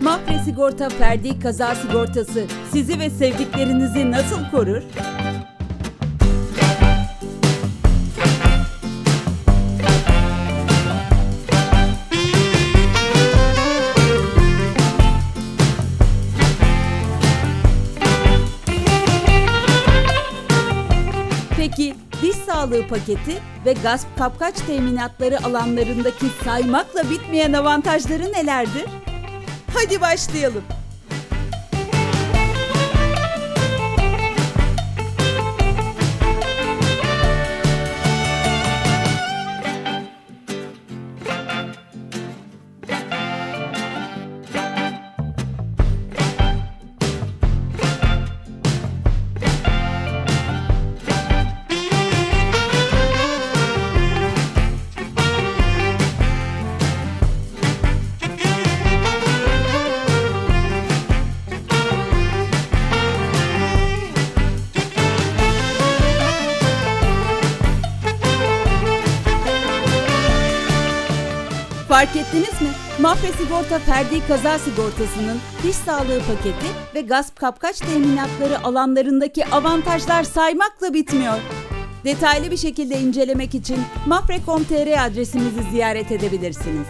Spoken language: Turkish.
Mafre Sigorta Ferdi Kaza Sigortası sizi ve sevdiklerinizi nasıl korur? Peki diş sağlığı paketi ve gasp kapkaç teminatları alanlarındaki saymakla bitmeyen avantajları nelerdir? Hadi başlayalım. Fark ettiniz mi? Mafya Sigorta Ferdi Kaza Sigortası'nın diş sağlığı paketi ve gasp kapkaç teminatları alanlarındaki avantajlar saymakla bitmiyor. Detaylı bir şekilde incelemek için mafre.com.tr adresimizi ziyaret edebilirsiniz.